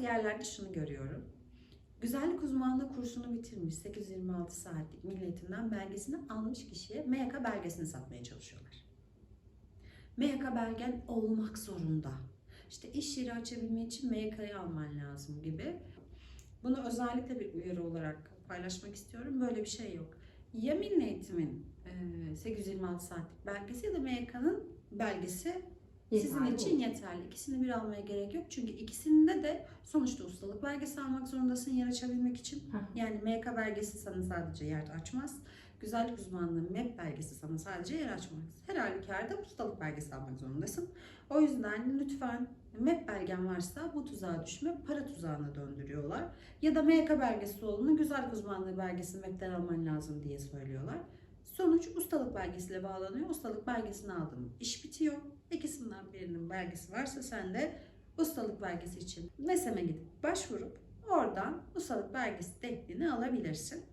bazı yerlerde şunu görüyorum. Güzellik uzmanlığı kursunu bitirmiş 826 saatlik milli belgesini almış kişiye MYK belgesini satmaya çalışıyorlar. MYK belgen olmak zorunda. İşte iş yeri açabilmek için MYK'yı alman lazım gibi. Bunu özellikle bir uyarı olarak paylaşmak istiyorum. Böyle bir şey yok. Ya milli eğitimin e, 826 saatlik belgesi ya da MYK'nın belgesi sizin Yeterli için olur. yeterli. İkisini bir almaya gerek yok. Çünkü ikisinde de sonuçta ustalık belgesi almak zorundasın yer açabilmek için. Yani MK belgesi sana sadece yer açmaz. Güzellik uzmanlığı MEP belgesi sana sadece yer açmaz. Her halükarda ustalık belgesi almak zorundasın. O yüzden lütfen MEP belgen varsa bu tuzağa düşme para tuzağına döndürüyorlar. Ya da MK belgesi olduğunu güzellik uzmanlığı belgesini MEP'ten alman lazım diye söylüyorlar. Sonuç ustalık belgesiyle bağlanıyor. Ustalık belgesini aldın. iş bitiyor. İkisinden birinin belgesi varsa sen de ustalık belgesi için MESEM'e gidip başvurup oradan ustalık belgesi tekniğini alabilirsin.